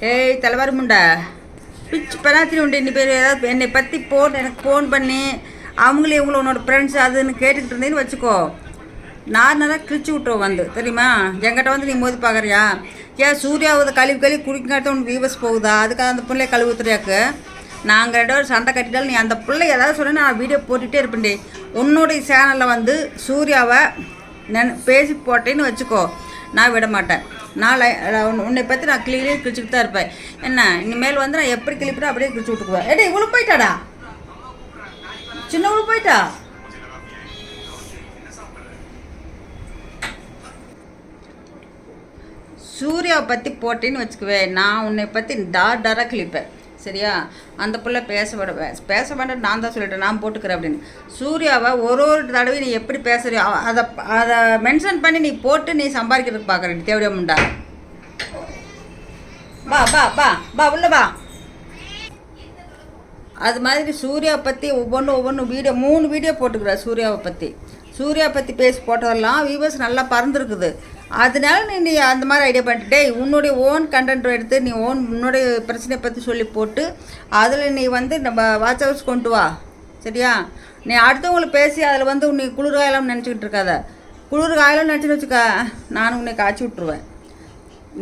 ஏய் தலைவர் முண்டா. பிச்சு பெனாத்திரி உண்டு இன்னி பேர் ஏதாவது என்னை பற்றி போன் எனக்கு ஃபோன் பண்ணி. அவங்களே இவங்கள உன்னோட ஃப்ரெண்ட்ஸ் அதுன்னு கேட்டுக்கிட்டு இருந்தேன்னு வச்சுக்கோ. நார்னராக கிழிச்சு விட்டுருவோம் வந்து தெரியுமா? எங்கிட்ட வந்து நீ மோதி பார்க்குறியா? ஏன் சூர்யாவது கழுவி கழுவி குடிக்கிறத உனக்கு வீவஸ் போகுதா? அதுக்காக அந்த பிள்ளைய கழுவுத்துறையாக்கு? நாங்கள் ரெண்டு பேரும் சண்டை கட்டிட்டாலும் நீ அந்த பிள்ளை ஏதாவது சொன்னால் நான் வீடியோ போட்டுகிட்டே இருப்பேன்டி. உன்னுடைய சேனலில் வந்து சூர்யாவை நென் பேசி போட்டேன்னு வச்சுக்கோ. நான் விட மாட்டேன். நான் உன்னை- பற்றி நான் கிளியிலே கிழிச்சுட்டு தான் இருப்பேன். என்ன இனிமேல் வந்து நான் எப்படி கிளிப்பேன் அப்படியே கிழிச்சு விட்டுக்குவேன். ஏடே இவ்வளோ போயிட்டாடா? சின்னவளு போயிட்டா? சூர்யாவை பற்றி போட்டேன்னு வச்சுக்குவேன். நான் உன்னை பற்றி டார் டாராக கிழிப்பேன். சரியா? அந்த பிள்ளை பேச விட பேச வேண்டாம் நான் தான் சொல்லிட்டேன் நான் போட்டுக்கிறேன் அப்படின்னு. சூர்யாவை ஒரு ஒரு தடவை நீ எப்படி பேசுறியோ அதை அதை மென்ஷன் பண்ணி நீ போட்டு நீ சம்பாதிக்கிறதுக்கு பார்க்குறேன் தேவையா முண்டா? பா பா பா பா உள்ள பா அது மாதிரி சூர்யா பற்றி ஒவ்வொன்றும் ஒவ்வொன்றும் வீடியோ மூணு வீடியோ போட்டுக்கிற சூர்யாவை பற்றி சூர்யா பற்றி பேசி போட்டதெல்லாம் வியூவர்ஸ் நல்லா பறந்துருக்குது. அதனால நீ நீ அந்த மாதிரி ஐடியா பண்ணிட்டே டேய் உன்னுடைய ஓன் கண்டென்ட் எடுத்து நீ ஓன் உன்னுடைய பிரச்சனையை பற்றி சொல்லி போட்டு அதில் நீ வந்து நம்ம வாட்ச் ஹவுஸ் கொண்டு வா. சரியா? நீ அடுத்தவங்களுக்கு பேசி அதில் வந்து உன்னை குளிர் நினச்சிக்கிட்டு இருக்காத. குளிர் நினச்சின்னு வச்சுக்க நான் உன்னை காய்ச்சி விட்ருவேன்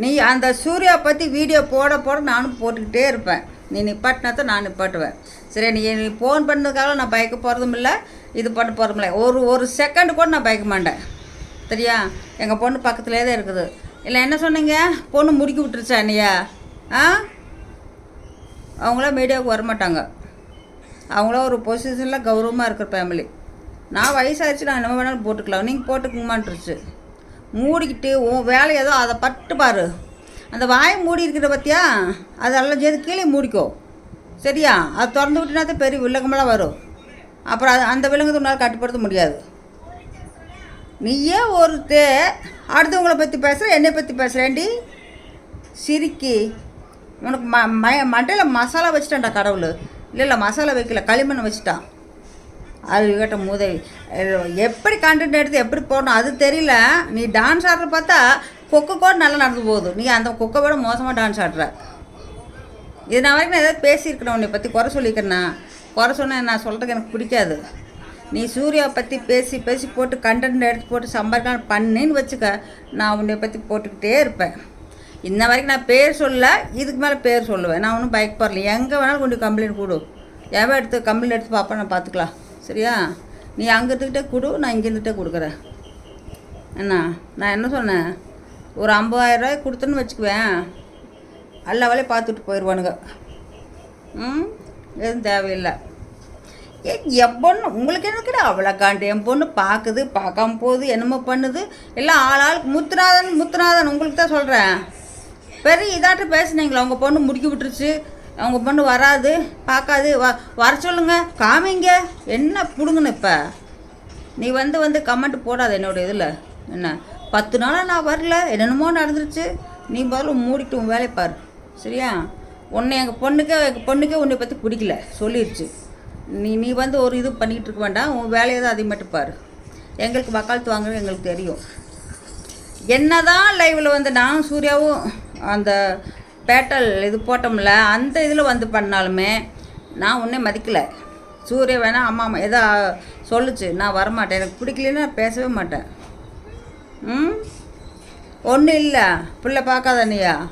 நீ அந்த சூர்யா பற்றி வீடியோ போட போட நானும் போட்டுக்கிட்டே இருப்பேன். நீ நிப்பாட்டினா தான் நான் நிப்பாட்டுவேன். சரி நீ நீ ஃபோன் பண்ணதுக்காக நான் பயக்க போகிறதும் இல்லை இது பண்ண போகிறதும் இல்லை. ஒரு ஒரு செகண்ட் கூட நான் பயக்க மாட்டேன். சரியா? எங்கள் பொண்ணு பக்கத்துலேயே தான் இருக்குது. இல்லை என்ன சொன்னீங்க? பொண்ணு முடிக்கி விட்டுருச்சா என்னையா? ஆ? அவங்களாம் மீடியாவுக்கு வரமாட்டாங்க. அவங்களாம் ஒரு பொசிஷனில் கௌரவமாக இருக்கிற ஃபேமிலி நான் வயசாகிடுச்சு நான் என்ன வேணாலும் போட்டுக்கலாம். நீங்கள் போட்டுக்குமான்ட்டுருச்சு மூடிக்கிட்டு உன் வேலை ஏதோ அதை பட்டு பாரு. அந்த வாயை மூடி இருக்கிற பற்றியா அதெல்லாம் சேர்த்து கீழே மூடிக்கோ. சரியா? அது திறந்து விட்டுனா தான் பெரிய வில்லங்கமெல்லாம் வரும். அப்புறம் அது அந்த விலங்கத்தை உன்னால் கட்டுப்படுத்த முடியாது. நீயே ஒருத்தே. அடுத்தவங்களை பற்றி பேசுகிற என்னை பற்றி பேசுகிறேன்டி சிரிக்கி. உனக்கு ம ம மண்டையில் மசாலா வச்சுட்டான்டா கடவுள். இல்லை இல்லை மசாலா வைக்கல களிமண் வச்சுட்டான். அது கேட்ட மூதவி. எப்படி கண்டென்ட் எடுத்து எப்படி போடணும் அது தெரியல. நீ டான்ஸ் ஆடுற பார்த்தா கொக்கை கூட நல்லா நடந்து போகுது. நீ அந்த கொக்கை விட மோசமாக டான்ஸ் ஆடுற. இது நான் வரைக்கும் நான் ஏதாவது பேசியிருக்கிறேன் உன்னை பற்றி குறை சொல்லிக்கிறேன்னா குறை சொன்னேன் நான் சொல்கிறதுக்கு எனக்கு பிடிக்காது. நீ சூர்யாவை பற்றி பேசி பேசி போட்டு கண்டென்ட் எடுத்து போட்டு சம்பாதிக்கலாம் பண்ணுன்னு வச்சுக்க நான் உன்னை பற்றி போட்டுக்கிட்டே இருப்பேன். இன்ன வரைக்கும் நான் பேர் சொல்ல இதுக்கு மேலே பேர் சொல்லுவேன். நான் ஒன்றும் பைக் எங்கே வேணாலும் கொண்டு கம்ப்ளைண்ட் கொடு. எவன் எடுத்து கம்ப்ளைண்ட் எடுத்து பார்ப்பேன் நான் பார்த்துக்கலாம் சரியா? நீ அங்கே இருந்துக்கிட்டே கொடு நான் இங்கே இருந்துகிட்டே கொடுக்குறேன். என்ன? நான் என்ன சொன்னேன்? ஒரு ஐம்பதாயிரம் ரூபாய் கொடுத்தேன்னு வச்சுக்குவேன். எல்லா வேலையும் பார்த்துட்டு போயிடுவானுங்க ம்? எதுவும் தேவையில்லை. ஏ என் பொண்ணு உங்களுக்கு என்ன கிடையாது அவ்வளோக்காண்டு என் பொண்ணு பார்க்குது பார்க்காம போகுது என்னமோ பண்ணுது. எல்லாம் ஆள் ஆளுக்கு முத்துநாதன் முத்துநாதன் உங்களுக்கு தான் சொல்கிறேன் பெரிய இதாட்ட பேசுனீங்களா? உங்கள் பொண்ணு முடிக்கி விட்டுருச்சு. அவங்க பொண்ணு வராது பார்க்காது. வ வர சொல்லுங்க. காமிங்க. என்ன பிடுங்கன்னு இப்போ? நீ வந்து வந்து கமெண்ட் போடாத என்னோட இதில். என்ன? பத்து நாளாக நான் வரல. என்னென்னமோ நடந்துருச்சு. நீ முதல்ல மூடிட்டு உன் வேலையை பாரு. சரியா? உன்னை எங்கள் பொண்ணுக்கே எங்கள் பொண்ணுக்கே உன்னை பற்றி பிடிக்கல. சொல்லிடுச்சு நீ நீ வந்து ஒரு இது பண்ணிகிட்டு இருக்க வேண்டாம். உன் வேலையை தான் அதை மட்டும் பாரு. எங்களுக்கு வக்காலத்து வாங்குறது எங்களுக்கு தெரியும். என்ன தான் லைவில் வந்து நானும் சூர்யாவும் அந்த பேட்டல் இது போட்டோம்ல அந்த இதில் வந்து பண்ணாலுமே நான் உன்னை மதிக்கலை. சூர்யா வேணா அம்மா அம்மா எதோ சொல்லுச்சு. நான் வரமாட்டேன். எனக்கு பிடிக்கலன்னு நான் பேசவே மாட்டேன். ம்? ஒன்றும் இல்லை. பிள்ளை பார்க்காத நீயா?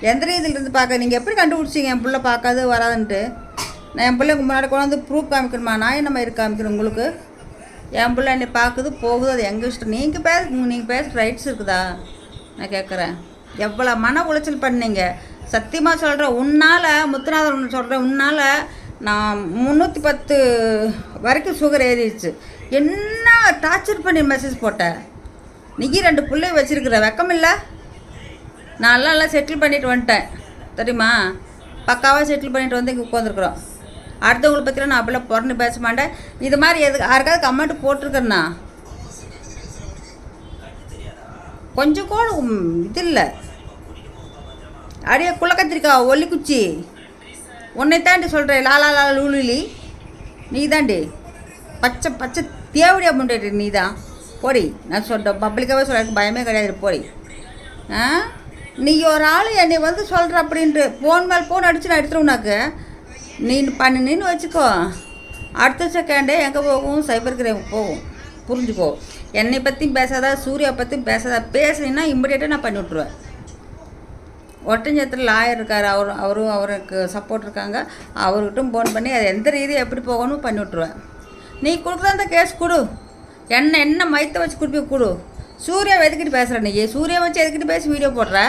எந்த ரீதியிலிருந்து பார்க்க நீங்கள் எப்படி கண்டுபிடிச்சிங்க? என் பிள்ளை பார்க்காது வராதுன்ட்டு. நான் என் பிள்ளைங்க முன்னாடி கொண்டாந்து ப்ரூஃப் காமிக்கணுமா? நான் என்ன மாதிரி காமிக்கிறேன் உங்களுக்கு? என் பிள்ளை என்னை பார்க்குது போகுது அது எங்கள் இஷ்டம்? நீங்கள் பேச நீங்கள் பேச ரைட்ஸ் இருக்குதா? நான் கேட்குறேன் எவ்வளோ மன உளைச்சல் பண்ணீங்க. சத்தியமாக சொல்கிறேன் உன்னால் முத்துநாதன் ஒன்று சொல்கிறேன் உன்னால் நான் முந்நூற்றி பத்து வரைக்கும் சுகர் ஏறிடுச்சு. என்ன டார்ச்சர் பண்ணி மெசேஜ் போட்டேன்? நீ ரெண்டு பிள்ளை வச்சுருக்குற வெக்கம் இல்லை? நான்லாம் எல்லாம் செட்டில் பண்ணிட்டு வந்துட்டேன். தெரியுமா? பக்காவாக செட்டில் பண்ணிட்டு வந்து இங்கே உட்காந்துருக்குறோம் அடுத்தவங்களை பற்றிலாம் நான் அப்படிலாம் புறந்து பேச மாட்டேன். இது மாதிரி எது யாருக்காவது கமெண்ட் போட்டிருக்கேன்னா கொஞ்சம் கூட இது இல்லை. அடியே குள்ளக்கத்திரிக்கா ஒல்லி குச்சி உன்னை தாண்டி சொல்கிறேன் லாலா லா லூலுலி நீ தாண்டி. பச்சை பச்சை தேவடியா முண்டேடி நீ தான். போடி. நான் சொல்கிறேன் பப்ளிக்காகவே சொல்கிறேன் பயமே கிடையாது போடி. ஆ? நீ ஒரு ஆள் என்னை வந்து சொல்கிற அப்படின்ட்டு ஃபோன் மேல் ஃபோன் அடிச்சு நான் எடுத்துருவேனாக்கு நீ பண்ணினு வச்சுக்கோ. அடுத்த செகண்டே எங்கே போகும்? சைபர் கிரைம் போகும். புரிஞ்சுக்கோ. என்னை பற்றியும் பேசாதா சூர்யா பற்றியும் பேசாதா. பேசுனீங்கன்னா இம்மிடியேட்டாக நான் பண்ணி விட்ருவேன் ஒட்டஞ்சத்தில் லாயர் இருக்கார். அவர் அவரும் அவருக்கு சப்போர்ட் இருக்காங்க. அவர்கிட்டும் ஃபோன் பண்ணி அது எந்த ரீதியாக எப்படி போகணும் பண்ணி விட்ருவேன் நீ கொடுக்குற அந்த கேஸ் கொடு. என்ன என்ன மைத்த வச்சு கொடுப்பி கொடு. சூர்யா எதுக்கிட்டு பேசுகிற நீ? சூர்யா வச்சு எதுக்கிட்டு பேசி வீடியோ போடுற?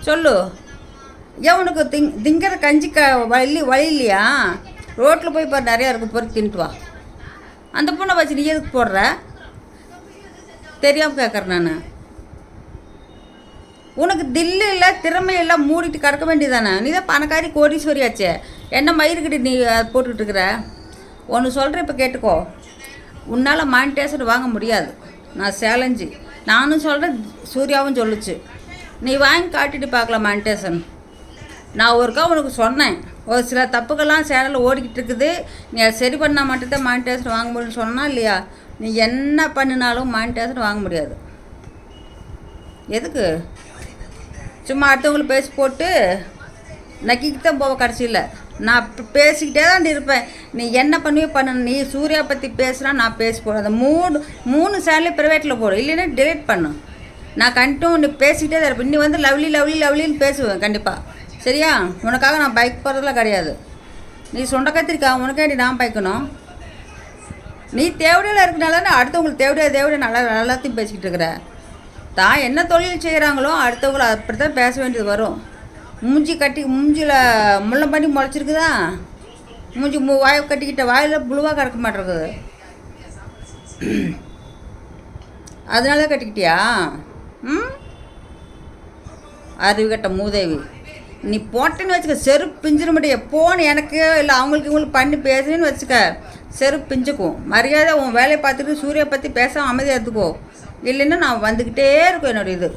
சொல்லு. ஏன் உனக்கு திங் திங்கிற கஞ்சி க வழி வழி இல்லையா? ரோட்டில் போய் பாரு நிறையா இருக்கும் பொறுத்து தின்ட்டு வா. அந்த பொண்ணை வச்சு நீ எதுக்கு போடுற? தெரியாமல் கேட்குறேன் நான். உனக்கு தில்லு இல்லை திறமை இல்லை மூடிட்டு கிடக்க வேண்டியதானே நீ தான் பணக்காரி கோடீஸ்வரி ஆச்சே என்ன மயிருக்கிட்டு நீ போட்டுக்கிட்டு இருக்கிற? ஒன்று சொல்கிறேன் இப்போ கேட்டுக்கோ. உன்னால் மானிட்டேஷன் வாங்க முடியாது. நான் சேலஞ்சு. நானும் சொல்கிறேன் சூர்யாவும் சொல்லுச்சு. நீ வாங்கி காட்டிட்டு பார்க்கலாம் மானிட்டேஷன் நான் ஒருக்கா உனக்கு சொன்னேன். ஒரு சில தப்புக்கெல்லாம் சேனலில் ஓடிக்கிட்டு இருக்குது நீ அதை சரி பண்ணால் மட்டும்தான் மானிட்டேஷன் வாங்க முடியும்னு சொன்னால் இல்லையா? நீ என்ன பண்ணினாலும் மானிட்டேஷன் வாங்க முடியாது. எதுக்கு? சும்மா அடுத்தவங்களுக்கு பேசி போட்டு நக்கிக்கு தான் போவ கடைசியில். நான் பேசிக்கிட்டே தான் இருப்பேன். நீ என்ன பண்ணுவே பண்ணு நீ சூர்யா பற்றி பேசுனா நான் பேசி போடுறேன் அந்த மூணு மூணு சேனலே ப்ரைவேட்டில் போடும் இல்லைன்னா டிலேட் பண்ணு. நான் கண்டிப்பாக நீ பேசிக்கிட்டே தான் இருப்பேன் நீ வந்து லவ்லி லவ்லி லவ்லின்னு பேசுவேன் கண்டிப்பாக சரியா? உனக்காக நான் பைக் போகிறதுலாம் கிடையாது. நீ சொண்ட கத்திரிக்கா உனக்காண்டி நான் பைக்கணும் நீ தேவையில் இருக்கனால நான் அடுத்தவங்களுக்கு தேவடையா தேவடையா நல்லா எல்லாத்தையும் பேசிக்கிட்டு இருக்கிற. தான் என்ன தொழில் செய்கிறாங்களோ அடுத்தவங்களை அப்படி தான் பேச வேண்டியது வரும். மூஞ்சி கட்டி மூஞ்சியில் முள்ளம் பண்ணி முளைச்சிருக்குதா? மூஞ்சி மூ வாயை கட்டிக்கிட்ட வாயில் புழுவாக கிடக்க மாட்டேங்குது. அதனால கட்டிக்கிட்டியா? ம்? அறிவு கட்ட மூதேவி. நீ போட்டேன்னு வச்சுக்க செருப்பு பிஞ்சிட முடியும் போன் எனக்கு இல்லை அவங்களுக்கு இவங்களுக்கு பண்ணி பேசுனேன்னு வச்சுக்க. செருப்பு பிஞ்சுக்கும். மரியாதை உன் வேலையை பார்த்துட்டு சூரிய பற்றி பேச அமைதியாக எடுத்துக்கோ இல்லைன்னா நான் வந்துக்கிட்டே இருக்கும் என்னோடய இது.